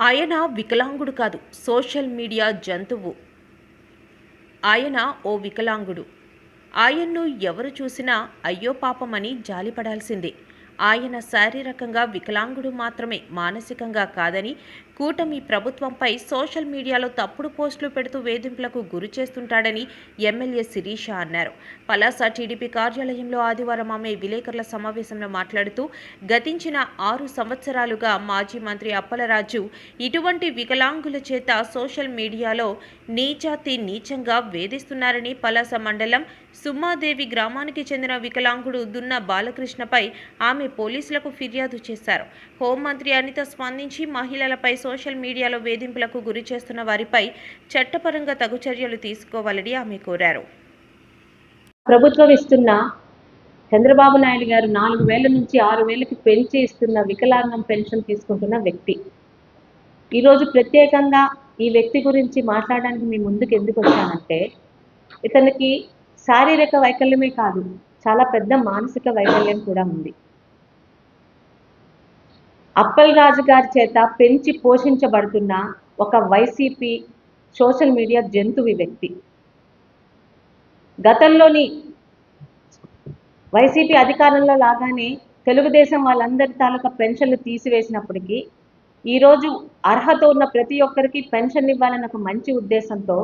ఆయన వికలాంగుడు కాదు. Social media జంతువు. ఆయన ఓ వికలాంగుడు. ఆయన్ను ఎవరు చూసినా అయ్యో పాపమని జాలిపడాల్సిందే. ఆయన శారీరకంగా వికలాంగుడు మాత్రమే మానసికంగా కాదని కూటమి ప్రభుత్వంపై సోషల్ మీడియాలో తప్పుడు పోస్టులు పెడుతూ వేధింపులకు గురి చేస్తుంటాడని ఎమ్మెల్యే శిరీష అన్నారు. పలాస టీడీపీ కార్యాలయంలో ఆదివారం ఆమె విలేకరుల సమావేశంలో మాట్లాడుతూ గతించిన ఆరు సంవత్సరాలుగా మాజీ మంత్రి అప్పలరాజు ఇటువంటి వికలాంగుల చేత సోషల్ మీడియాలో నీచాతి నీచంగా వేధిస్తున్నారని పలాస మండలం సుమ్మాదేవి గ్రామానికి చెందిన వికలాంగుడు దున్న బాలకృష్ణపై ఆమె పోలీసులకు ఫిర్యాదు చేశారు. హోంమంత్రి అనిత స్పందించి మహిళలపై సోషల్ మీడియాలో వేధింపులకు గురి చేస్తున్న వారిపై చట్టపరంగా తగు చర్యలు తీసుకోవాలని ఆమె కోరారు. ప్రభుత్వం ఇస్తున్న చంద్రబాబు నాయుడు గారు నాలుగు వేల నుంచి ఆరు వేలకి పెంచి ఇస్తున్న వికలాంగం పెన్షన్ తీసుకుంటున్న వ్యక్తి. ఈరోజు ప్రత్యేకంగా ఈ వ్యక్తి గురించి మాట్లాడడానికి మీ ముందుకు ఎందుకు వచ్చానంటే ఇతనికి శారీరక వైకల్యమే కాదు చాలా పెద్ద మానసిక వైకల్యం కూడా ఉంది. అప్పల్ రాజు గారి చేత పెంచి పోషించబడుతున్న ఒక వైసీపీ సోషల్ మీడియా జంతువి వ్యక్తి. గతంలోని వైసీపీ అధికారంలో లాగానే తెలుగుదేశం వాళ్ళందరి తాలూకా పెన్షన్లు తీసివేసినప్పటికీ ఈరోజు అర్హత ఉన్న ప్రతి ఒక్కరికి పెన్షన్ ఇవ్వాలన్న ఒక మంచి ఉద్దేశంతో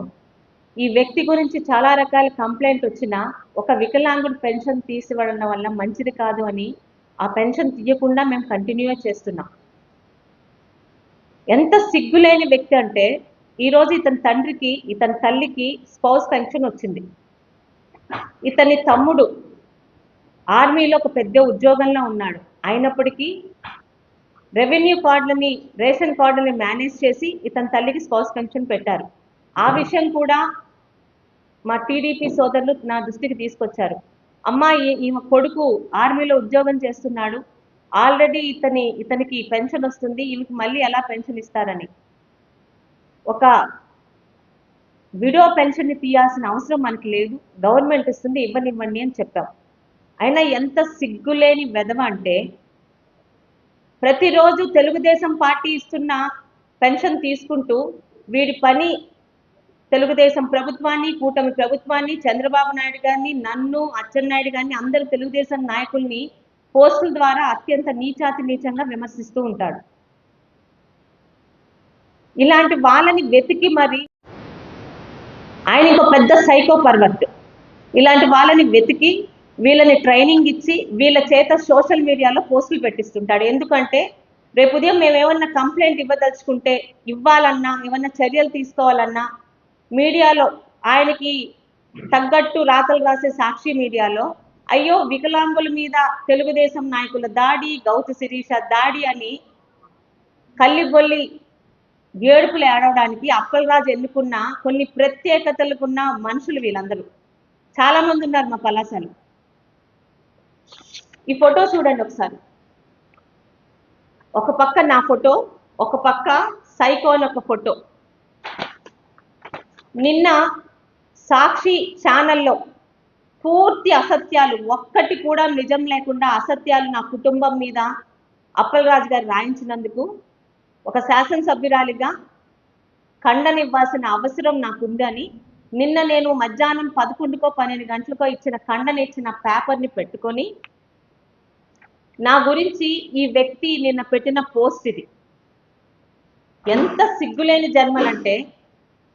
ఈ వ్యక్తి గురించి చాలా రకాల కంప్లైంట్ వచ్చినా ఒక వికలాంగుడు పెన్షన్ తీసివ్వడం వల్ల మంచిది కాదు అని ఆ పెన్షన్ తీయకుండా మేము కంటిన్యూ చేస్తున్నాం. ఎంత సిగ్గులేని వ్యక్తి అంటే ఈరోజు ఇతని తండ్రికి ఇతని తల్లికి స్పౌస్ పెన్షన్ వచ్చింది. ఇతని తమ్ముడు ఆర్మీలో ఒక పెద్ద ఉద్యోగంలో ఉన్నాడు. అయినప్పటికీ రెవెన్యూ కార్డులని రేషన్ కార్డులని మేనేజ్ చేసి ఇతని తల్లికి స్పౌస్ పెన్షన్ పెట్టారు. ఆ విషయం కూడా మా టీడీపీ సోదరులు నా దృష్టికి తీసుకొచ్చారు. అమ్మాయి ఈమె కొడుకు ఆర్మీలో ఉద్యోగం చేస్తున్నాడు. ఆల్రెడీ ఇతని ఇతనికి పెన్షన్ వస్తుంది. ఈమెకి మళ్ళీ ఎలా పెన్షన్ ఇస్తారని. ఒక విడో పెన్షన్ని తీయాల్సిన అవసరం మనకి లేదు. గవర్నమెంట్ ఇస్తుంది ఇవ్వనివ్వండి అని చెప్పాం అయినా ఎంత సిగ్గులేని వెధవ అంటే ప్రతిరోజు తెలుగుదేశం పార్టీ ఇస్తున్న పెన్షన్ తీసుకుంటూ వీడి పని తెలుగుదేశం ప్రభుత్వాన్ని కూటమి ప్రభుత్వాన్ని చంద్రబాబు నాయుడు గారిని నన్ను అచ్చెన్నాయుడు గారిని అందరు తెలుగుదేశం నాయకుల్ని పోస్టుల ద్వారా అత్యంత నీచాతి నీచంగా విమర్శిస్తూ ఉంటాడు. ఇలాంటి వాళ్ళని వెతికి మరి ఆయన ఇంకో పెద్ద సైకో పర్వట్. ఇలాంటి వాళ్ళని వెతికి వీళ్ళని ట్రైనింగ్ ఇచ్చి వీళ్ళ చేత సోషల్ మీడియాలో పోస్టులు పెట్టిస్తుంటాడు. ఎందుకంటే రేపు ఉదయం మేము ఏమన్నా కంప్లైంట్ ఇవ్వదలుచుకుంటే ఇవ్వాలన్నా ఏమన్నా చర్యలు తీసుకోవాలన్నా మీడియాలో ఆయనకి తగ్గట్టు రాతలు రాసే సాక్షి మీడియాలో అయ్యో వికలాంగుల మీద తెలుగుదేశం నాయకుల దాడి గౌతు శిరీష దాడి అని కల్లిబొల్లి ఏడుపులు ఏడవడానికి అప్పలరాజు ఎన్నుకున్న కొన్ని ప్రత్యేకతలకున్న మనుషులు వీళ్ళందరూ. చాలామంది ఉన్నారు మా కళాశాల ఈ ఫోటో చూడండి ఒకసారి. ఒక పక్క నా ఫోటో ఒక పక్క సైకోన్ ఒక ఫోటో. నిన్న సాక్షి ఛానల్లో పూర్తి అసత్యాలు ఒక్కటి కూడా నిజం లేకుండా అసత్యాలు నా కుటుంబం మీద అప్పలరాజు గారు రాయించినందుకు ఒక శాసనసభ్యురాలిగా ఖండనివ్వాల్సిన అవసరం నాకుందని నిన్న నేను మధ్యాహ్నం పదకొండుకో పన్నెండు గంటలకో ఇచ్చిన ఖండన ఇచ్చిన పేపర్ని పెట్టుకొని నా గురించి ఈ వ్యక్తి నిన్న పెట్టిన పోస్ట్ ఇది. ఎంత సిగ్గులేని జన్మలంటే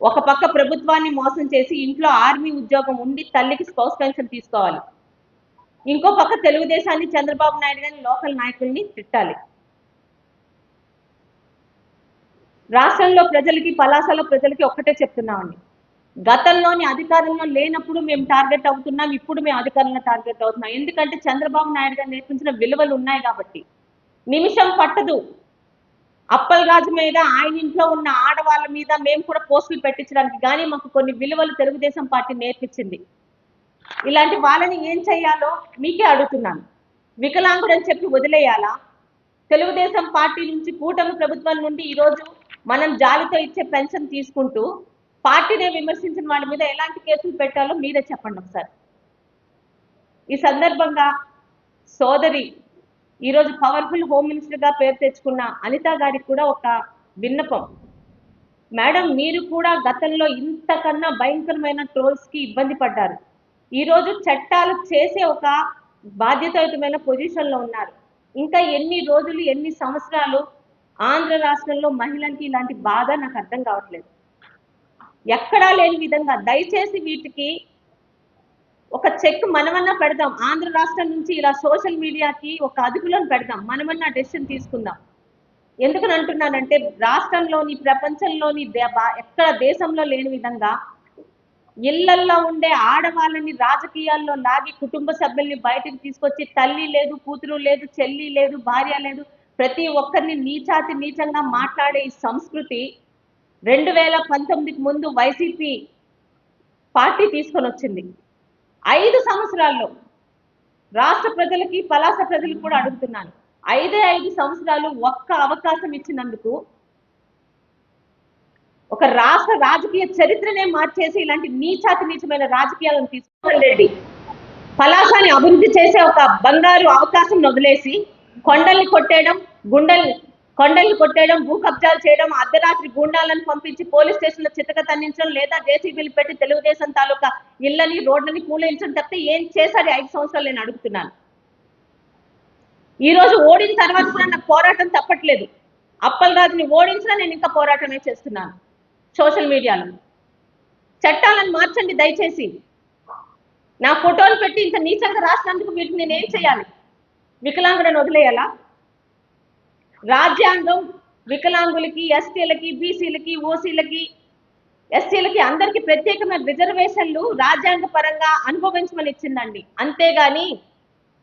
ఒక పక్క ప్రభుత్వాన్ని మోసం చేసి ఇంట్లో ఆర్మీ ఉద్యోగం ఉండి తల్లికి స్పౌస్ పెన్షన్ తీసుకోవాలి. ఇంకో పక్క తెలుగుదేశాన్ని చంద్రబాబు నాయుడు గారి లోకల్ నాయకుల్ని తిట్టాలి. రాష్ట్రంలో ప్రజలకి పలాసలో ప్రజలకి ఒక్కటే చెప్తున్నామండి గతంలోని అధికారంలో లేనప్పుడు మేము టార్గెట్ అవుతున్నాం ఇప్పుడు మేము అధికారంలో టార్గెట్ అవుతున్నాం. ఎందుకంటే చంద్రబాబు నాయుడు గారు నేర్పించిన విలువలు ఉన్నాయి కాబట్టి. నిమిషం పట్టదు. అప్పల్ రాజు మీద ఆయన ఇంట్లో ఉన్న ఆడవాళ్ళ మీద మేము కూడా పోస్టులు పెట్టించడానికి కానీ మాకు కొన్ని విలువలు తెలుగుదేశం పార్టీ నేర్పించింది. ఇలాంటి వాళ్ళని ఏం చేయాలో మీకే అడుగుతున్నాను. వికలాంగుడు అని చెప్పి వదిలేయాలా? తెలుగుదేశం పార్టీ నుంచి కూటమి ప్రభుత్వం నుండి ఈరోజు మనం జాలితో ఇచ్చే పెన్షన్ తీసుకుంటూ పార్టీనే విమర్శించిన వాళ్ళ మీద ఎలాంటి కేసులు పెట్టాలో మీరే చెప్పండి ఒకసారి. ఈ సందర్భంగా సోదరి ఈరోజు పవర్ఫుల్ హోమ్ మినిస్టర్గా పేరు తెచ్చుకున్న అనిత గారికి కూడా ఒక విన్నపం. మేడం మీరు కూడా గతంలో ఇంతకన్నా భయంకరమైన ట్రోల్స్కి ఇబ్బంది పడ్డారు. ఈరోజు చట్టాలు చేసే ఒక బాధ్యతాయుతమైన పొజిషన్లో ఉన్నారు. ఇంకా ఎన్ని రోజులు ఎన్ని సంవత్సరాలు ఆంధ్ర రాష్ట్రంలో మహిళలకి ఇలాంటి బాధ నాకు అర్థం కావట్లేదు. ఎక్కడా లేని విధంగా దయచేసి వీటికి ఒక చెక్ మనమన్నా పెడదాం. ఆంధ్ర రాష్ట్రం నుంచి ఇలా సోషల్ మీడియాకి ఒక అదుపులను పెడదాం. మనమన్నా డెసిషన్ తీసుకుందాం. ఎందుకని అంటున్నానంటే రాష్ట్రంలోని ప్రపంచంలోని ఎక్కడ దేశంలో లేని విధంగా ఇళ్ళల్లో ఉండే ఆడవాళ్ళని రాజకీయాల్లో లాగి కుటుంబ సభ్యుల్ని బయటకు తీసుకొచ్చి తల్లి లేదు కూతురు లేదు చెల్లి లేదు భార్య లేదు ప్రతి ఒక్కరిని నీచాతి నీచంగా మాట్లాడే ఈ సంస్కృతి రెండు వేల పంతొమ్మిదికి ముందు వైసీపీ పార్టీ తీసుకొని వచ్చింది. ఐదు సంవత్సరాల్లో రాష్ట్ర ప్రజలకి పలాస ప్రజలకు కూడా అడుగుతున్నాను. ఐదే ఐదు సంవత్సరాలు ఒక్క అవకాశం ఇచ్చినందుకు ఒక రాష్ట్ర రాజకీయ చరిత్రనే మార్చేసి ఇలాంటి నీచాతి నీచమైన రాజకీయాలను తీసుకోవాలి రెడ్డి. అభివృద్ధి చేసే ఒక బంగారు అవకాశం వదిలేసి కొండల్ని కొట్టేయడం గుండెల్ని కొండల్ని కొట్టేయడం భూ కబ్జాలు చేయడం అర్ధరాత్రి గూండాలను పంపించి పోలీస్ స్టేషన్లో చితక తన్నించడం లేదా జేసీబీలు పెట్టి తెలుగుదేశం తాలూకా ఇళ్ళని రోడ్లని కూలించడం తప్పితే ఏం చేశారు ఐదు సంవత్సరాలు నేను అడుగుతున్నాను. ఈ రోజు ఓడిన తర్వాత కూడా నాకు పోరాటం తప్పట్లేదు. అప్పలరాజుని ఓడించినా నేను ఇంకా పోరాటమే చేస్తున్నాను సోషల్ మీడియాలో. చట్టాలను మార్చండి దయచేసి. నా ఫోటోలు పెట్టి ఇంత నీచంగా రాసినందుకు వీటిని నేను ఏం చేయాలి? వికలాంగులను వదిలేయాలా? రాజ్యాంగం వికలాంగులకి ఎస్టీలకి బీసీలకి ఓసీలకి ఎస్సీలకి అందరికీ ప్రత్యేకమైన రిజర్వేషన్లు రాజ్యాంగ పరంగా అనుభవించమని ఇచ్చిందండి అంతేగాని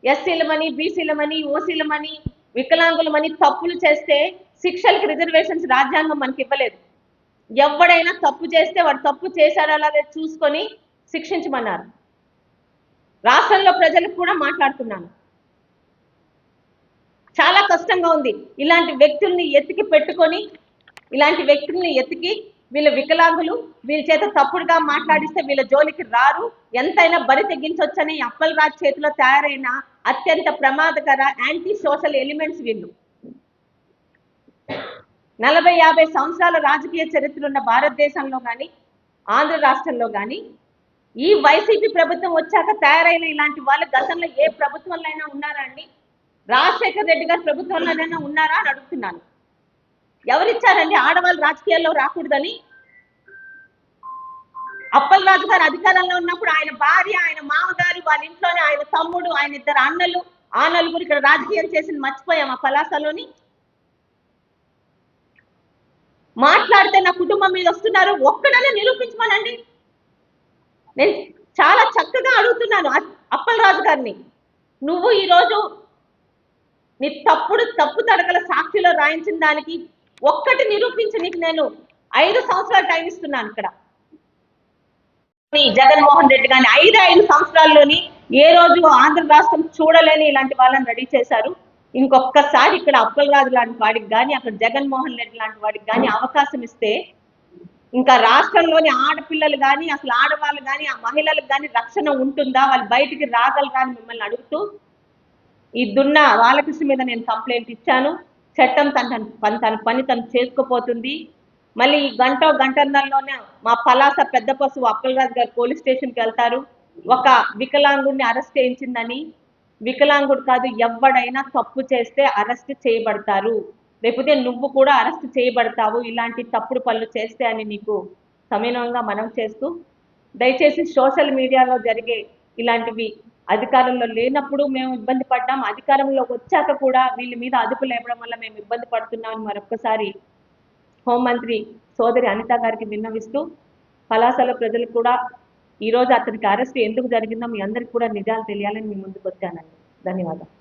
ఎస్సీలమని బీసీలమని ఓసీలమని వికలాంగులమని తప్పులు చేస్తే శిక్షలకి రిజర్వేషన్స్ రాజ్యాంగం మనకి ఇవ్వలేదు ఎవడైనా తప్పు చేస్తే వాడు తప్పు చేశాడా లేదా చూసుకొని శిక్షించమన్నారు. రాష్ట్రంలో ప్రజలకు కూడా మాట్లాడుతున్నాను. చాలా కష్టంగా ఉంది. ఇలాంటి వ్యక్తుల్ని ఎత్తికి పెట్టుకొని ఇలాంటి వ్యక్తుల్ని ఎత్తికి వీళ్ళ వికలాంగులు వీళ్ళ చేత తప్పుడుగా మాట్లాడిస్తే వీళ్ళ జోలికి రారు. ఎంతైనా బరి తెగించవచ్చని అప్పల్ రాజ్ చేతిలో తయారైన అత్యంత ప్రమాదకర యాంటీ సోషల్ ఎలిమెంట్స్ వీళ్ళు. నలభై యాభై సంవత్సరాల రాజకీయ చరిత్ర ఉన్న భారతదేశంలో కానీ ఆంధ్ర రాష్ట్రంలో కానీ ఈ వైసీపీ ప్రభుత్వం వచ్చాక తయారైన ఇలాంటి వాళ్ళు గతంలో ఏ ప్రభుత్వంలో అయినా ఉన్నారా అండి? రాజశేఖర్ రెడ్డి గారు ప్రభుత్వంలో ఏదైనా ఉన్నారా అని అడుగుతున్నాను. ఎవరిచ్చారండి? ఆడవాళ్ళు రాజకీయాల్లో రాకూడదని? అప్పల్ రాజు గారు అధికారంలో ఉన్నప్పుడు ఆయన భార్య ఆయన మామగారు వాళ్ళ ఇంట్లోనే ఆయన తమ్ముడు ఆయన ఇద్దరు అన్నలు ఆ నలుగురు ఇక్కడ రాజకీయం చేసింది మర్చిపోయాం ఆ పలాసలోని. మాట్లాడితే నా కుటుంబం మీద వస్తున్నారు ఒక్కడనే నిరూపించమనండి. నేను చాలా చక్కగా అడుగుతున్నాను అ- అప్పలరాజు గారిని. నువ్వు ఈరోజు నీ తప్పుడు తప్పు తడకల సాక్షిలో రాయించిన దానికి ఒక్కటి నిరూపించి నీకు నేను ఐదు సంవత్సరాలు టైం ఇస్తున్నాను ఇక్కడ. జగన్మోహన్ రెడ్డి గారిని ఐదు ఐదు సంవత్సరాల్లోని ఏ రోజు ఆంధ్ర రాష్ట్రం చూడలేని ఇలాంటి వాళ్ళని రెడీ చేశారు. ఇంకొకసారి ఇక్కడ అప్పలరాజు లాంటి వాడికి కానీ అక్కడ జగన్మోహన్ రెడ్డి లాంటి వాడికి కానీ అవకాశం ఇస్తే ఇంకా రాష్ట్రంలోని ఆడపిల్లలు కానీ అసలు ఆడవాళ్ళు కానీ ఆ మహిళలకు కానీ రక్షణ ఉంటుందా? వాళ్ళు బయటికి రాగలరా అని మిమ్మల్ని అడుగుతూ ఈ దున్న బాలకృష్ణ మీద నేను కంప్లైంట్ ఇచ్చాను. చట్టం తన పని తన పని తను చేసుకోపోతుంది మళ్ళీ ఈ గంట గంటన్నరలోనే మా పలాస పెద్ద పశువు అప్పలరాజు గారు పోలీస్ స్టేషన్కి వెళ్తారు. ఒక వికలాంగుడిని అరెస్ట్ చేయించిందని. వికలాంగుడు కాదు ఎవడైనా తప్పు చేస్తే అరెస్ట్ చేయబడతారు. లేకపోతే నువ్వు కూడా అరెస్ట్ చేయబడతావు. ఇలాంటి తప్పుడు పనులు చేస్తే అని నీకు సమీనంగా మనం చేస్తూ దయచేసి సోషల్ మీడియాలో జరిగే ఇలాంటివి అధికారంలో లేనప్పుడు మేము ఇబ్బంది పడ్డాం. అధికారంలో వచ్చాక కూడా వీళ్ళ మీద అదుపు లేపడం వల్ల మేము ఇబ్బంది పడుతున్నామని మరొక్కసారి హోంమంత్రి సోదరి అనిత గారికి విన్నవిస్తూ పలాసలో ప్రజలు కూడా ఈ రోజు అతనికి అరెస్ట్ ఎందుకు జరిగిందో మీ అందరికి కూడా నిజాలు తెలియాలని మీ ముందుకు వచ్చానండి. ధన్యవాదాలు.